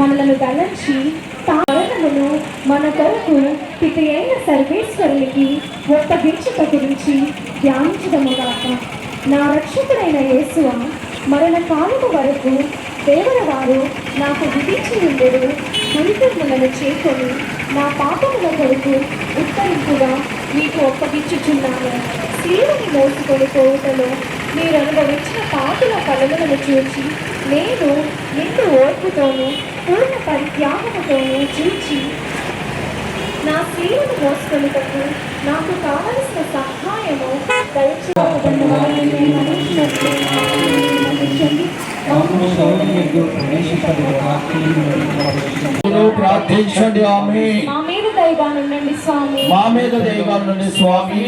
మనలను తలంచి తారణమును మన కొరకు పితి అయిన సర్వేశ్వరునికి ఒప్పగించుట గురించి ధ్యానించదముగాక. నా రక్షకుడైన యేసువ మరణ కాలము వరకు దేవుల వారు నాకు విధించి ఉండెడు గురితములను చేకొని నా పాపముల కొరకు ఉత్తరింపుగా మీకు ఒప్పగించుచున్నాను. స్త్రీలను మోసుకొని పోవుటలో మీరు అనుభవించిన పాపుల కలలను చూచి నేను నిన్ను ఓర్పుతోనూ పూర్ణ పరిత్యాగముతోనూ చూచి నా స్త్రీలను మోసుకొనుటకు నాకు కావలసిన సహాయము. ప్రార్థించండి. మా మీద దయగా ఉండండి స్వామి. మా మీద దయగానుండి స్వామి.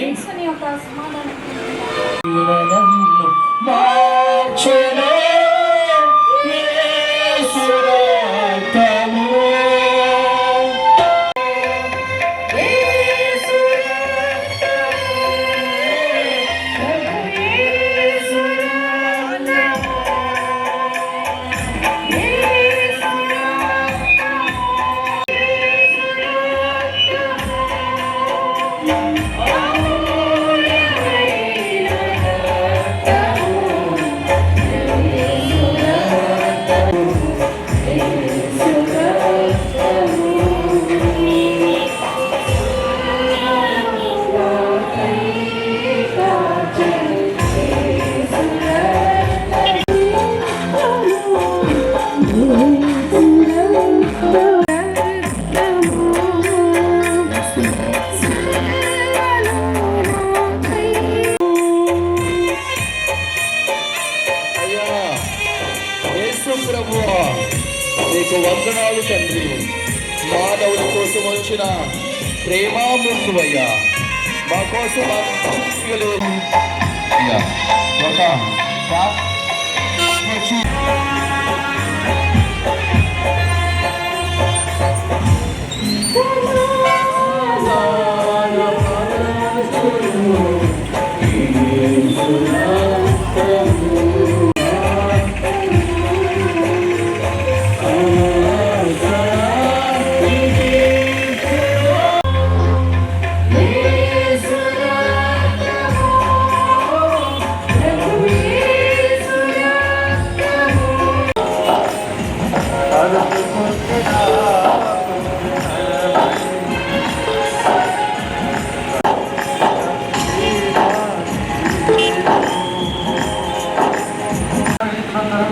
ప్రేమామృతు మా కోసం అందించగలవు. అయ్యా ఒక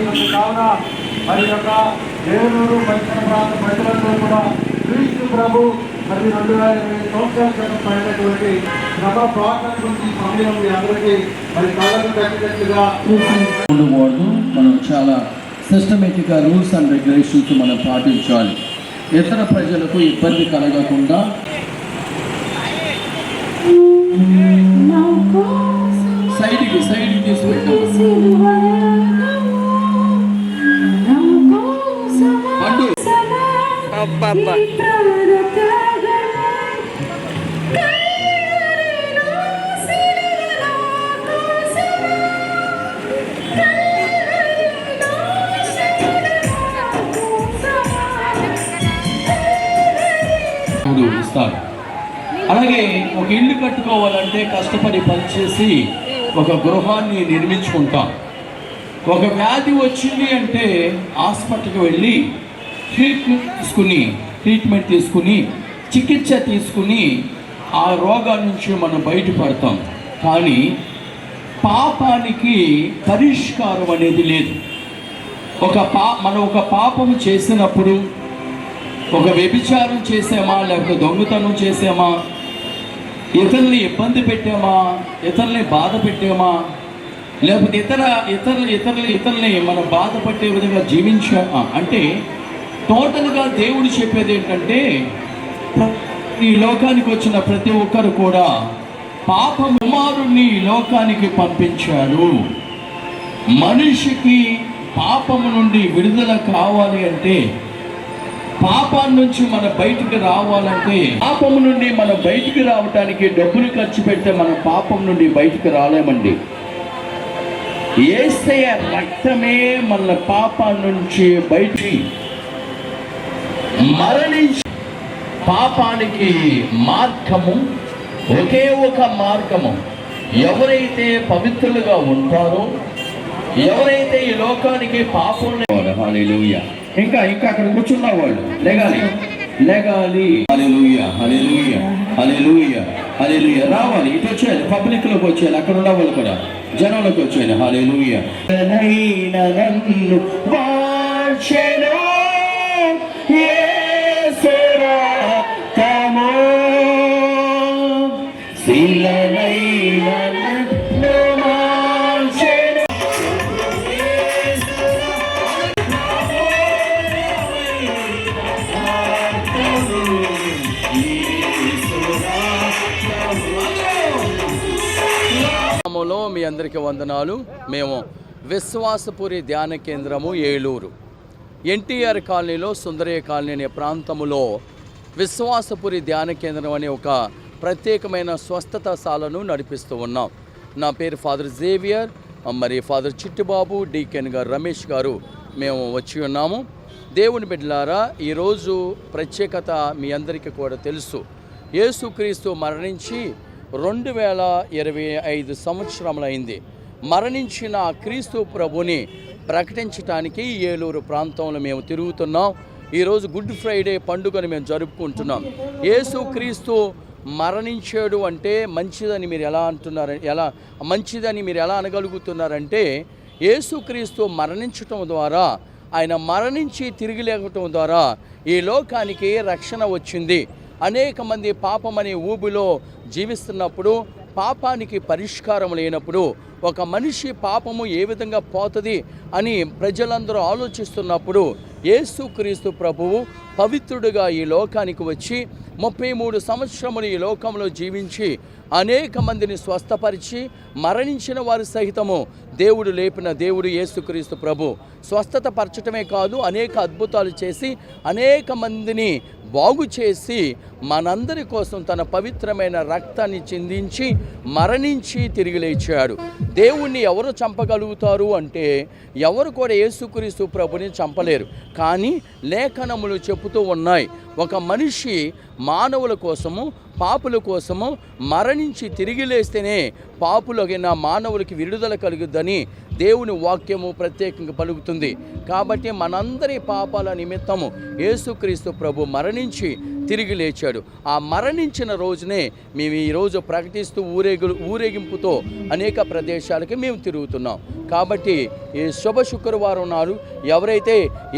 జరుగుతుంది కావున మరి యొక్క ఏలూరు పరిసర ప్రాంత ప్రజలందరూ కూడా క్రీస్తు ప్రభు మరి రెండు వేల ఇరవై సంవత్సరాల క్రితం పడినటువంటి ప్రార్థన గురించి సమయం మీ అందరికీ మరి కళ్ళకు తగ్గినట్లుగా ఉండకూడదు మనం చాలా సిస్టమేటిక్గా రూల్స్ అండ్ రెగ్యులేషన్స్ మనం పాటించాలి. ఇతర ప్రజలకు ఇబ్బంది కలగకుండా సైడ్కి సైడ్కి అబ్బబ్బా ఇస్తారు అలాగే ఒక ఇల్లు కట్టుకోవాలంటే కష్టపడి పనిచేసి ఒక గృహాన్ని నిర్మించుకుంటాం. ఒక వ్యాధి వచ్చింది అంటే హాస్పిటల్కి వెళ్ళి ట్రీట్మెంట్ తీసుకుని ట్రీట్మెంట్ తీసుకుని చికిత్స తీసుకుని ఆ రోగాల నుంచి మనం బయటపడతాం. కానీ పాపానికి పరిష్కారం అనేది లేదు. ఒక పా మనం ఒక పాపం చేసినప్పుడు ఒక వ్యభిచారం చేసామా లేకపోతే దొంగతనం చేసామా ఇతరుల్ని ఇబ్బంది పెట్టామా ఇతరుల్ని బాధ పెట్టామా లేకపోతే ఇతర ఇతరులు ఇతరులు ఇతరుల్ని మనం బాధపట్టే విధంగా జీవించామా అంటే టోటల్గా దేవుడు చెప్పేది ఏంటంటే ఈ లోకానికి వచ్చిన ప్రతి ఒక్కరు కూడా పాప కుమారుణ్ణి ఈ లోకానికి పంపించాడు మనిషికి పాపము నుండి విడుదల కావాలి అంటే పాపం నుంచి మన బయటికి రావాలంటే పాపం నుండి మనం బయటికి రావటానికి డబ్బులు ఖర్చు పెడితే మనం పాపం నుండి బయటికి రాలేమండి. ఏసయ రక్తమే మన పాపం నుంచి బయటి మరణించి పాపానికి మార్గము ఒకే ఒక మార్గము. ఎవరైతే పవిత్రులుగా ఉంటారో ఎవరైతే ఈ లోకానికి పాపం హల్లెలూయా. ఇంకా ఇంకా అక్కడ కూర్చున్న వాళ్ళు లేగాలి. లేగాలి. హల్లెలూయా హల్లెలూయా హల్లెలూయా హల్లెలూయా. రావాలి ఇటు వచ్చేయాలి పబ్లిక్లోకి వచ్చేయాలి అక్కడ ఉన్న వాళ్ళు కూడా. జనంలోకి వచ్చేయాలి హల్లెలూయా. నన్ను శిలనైన మీ అందరికీ వందనాలు. మేము విశ్వాసపురి ధ్యాన కేంద్రము ఏలూరు. ఎన్టీఆర్ కాలనీలో సుందరయ్య కాలనీ అనే ప్రాంతములో విశ్వాసపురి ధ్యాన కేంద్రం అనే ఒక ప్రత్యేకమైన స్వస్థతశాలను నడిపిస్తూ ఉన్నాం. నా పేరు ఫాదర్ జేవియర్ మరి ఫాదర్ చిట్టుబాబు డీకెన్ గారు రమేష్ గారు మేము వచ్చి ఉన్నాము. దేవుని బిడ్డలారా ఈరోజు ప్రత్యేకత మీ అందరికీ కూడా తెలుసు. యేసుక్రీస్తు మరణించి రెండు వేల ఇరవై ఐదు సంవత్సరములైంది. మరణించిన క్రీస్తు ప్రభుని ప్రకటించడానికి ఏలూరు ప్రాంతంలో మేము తిరుగుతున్నాం. ఈరోజు గుడ్ ఫ్రైడే పండుగను మేము జరుపుకుంటున్నాం. యేసు క్రీస్తు మరణించాడు అంటే మంచిదని మీరు ఎలా అంటున్నారు? ఎలా మంచిదని మీరు ఎలా అనగలుగుతున్నారంటే యేసుక్రీస్తు మరణించటం ద్వారా ఆయన మరణించి తిరిగి లేకటం ద్వారా ఈ లోకానికి రక్షణ వచ్చింది. అనేక మంది పాపం అనే ఊబిలో జీవిస్తున్నప్పుడు పాపానికి పరిష్కారం లేనప్పుడు ఒక మనిషి పాపము ఏ విధంగా పోతుంది అని ప్రజలందరూ ఆలోచిస్తున్నప్పుడు యేసుక్రీస్తు ప్రభువు పవిత్రుడుగా ఈ లోకానికి వచ్చి ముప్పై మూడు సంవత్సరములు ఈ లోకంలో జీవించి అనేక మందిని స్వస్థపరిచి మరణించిన వారు సహితము దేవుడు లేపిన దేవుడు యేసుక్రీస్తు ప్రభు. స్వస్థత పరచటమే కాదు అనేక అద్భుతాలు చేసి అనేక మందిని బాగు చేసి మనందరి కోసం తన పవిత్రమైన రక్తాన్ని చిందించి మరణించి తిరిగి లేచాడు. దేవుణ్ణి ఎవరు చంపగలుగుతారు అంటే ఎవరు కూడా యేసుక్రీస్తు ప్రభుని చంపలేరు. కానీ లేఖనములు చెబుతూ ఉన్నాయి. ఒక మనిషి మానవుల కోసము పాపుల కోసము మరణించి తిరిగి లేస్తేనే పాపులగిన మానవులకి విడుదల కలుగుద్దని దేవుని వాక్యము ప్రత్యేకంగా పలుకుతుంది. కాబట్టి మనందరి పాపాల నిమిత్తము యేసుక్రీస్తు ప్రభు మరణించి తిరిగి లేచాడు. ఆ మరణించిన రోజునే మేము ఈరోజు ప్రకటిస్తూ ఊరేగు ఊరేగింపుతో అనేక ప్రదేశాలకి మేము తిరుగుతున్నాం. కాబట్టి ఈ శుభ శుక్రవారం నాడు ఎవరైతే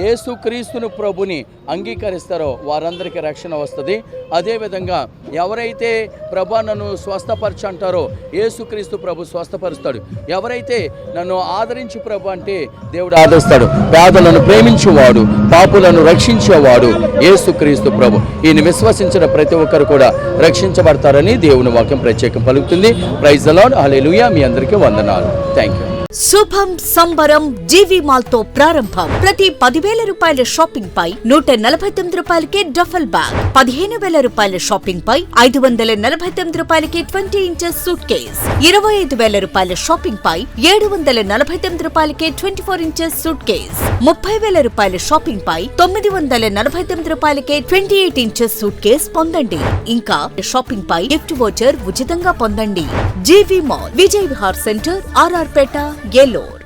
ఏసుక్రీస్తును ప్రభుని అంగీకరిస్తారో వారందరికీ రక్షణ వస్తుంది. అదేవిధంగా ఎవరైతే ప్రభా నన్ను స్వస్థపరచు అంటారో ఏసుక్రీస్తు ప్రభు స్వస్థపరుస్తాడు. ఎవరైతే నన్ను ఆదరించి ప్రభు అంటే దేవుడు ఆదరిస్తాడు. పేదలను ప్రేమించేవాడు పాపులను రక్షించేవాడు ఏసుక్రీస్తు ప్రభు. ఈయన విశ్వసించిన ప్రతి ఒక్కరు కూడా రక్షించబడతారని దేవుని వాక్యం ప్రత్యేకం పలుకుతుంది. ప్రైజ్ అలాడ్ హల్లెలూయా మీ అందరికీ వందనాలు. థ్యాంక్ యూ శుభం సంబరం జీవి మాల్తో ప్రారంభం. ప్రతి పదివేల రూపాయల షాపింగ్ పై నూట నలభై తొమ్మిది రూపాయలకి డఫల్ బ్యాగ్. పదిహేను వేల రూపాయల షాపింగ్ పై ఐదు వందల నలభై తొమ్మిది రూపాయలకి ట్వంటీ ఇంచెస్ సూట్ కేస్ ఇరవై ఐదు వేల రూపాయల షాపింగ్ పై ఏడు వందల నలభై తొమ్మిది రూపాయలకి twenty four inches suitcase ముప్పై వేల రూపాయల షాపింగ్ పై తొమ్మిది వందల నలభై తొమ్మిది రూపాయలకే twenty eight inches suitcase పొందండి. ఇంకా షాపింగ్ పై గిఫ్ట్ వోచర్ ఉచితంగా పొందండి. GV mall Vijay Vihar centre RR Peta. Eluru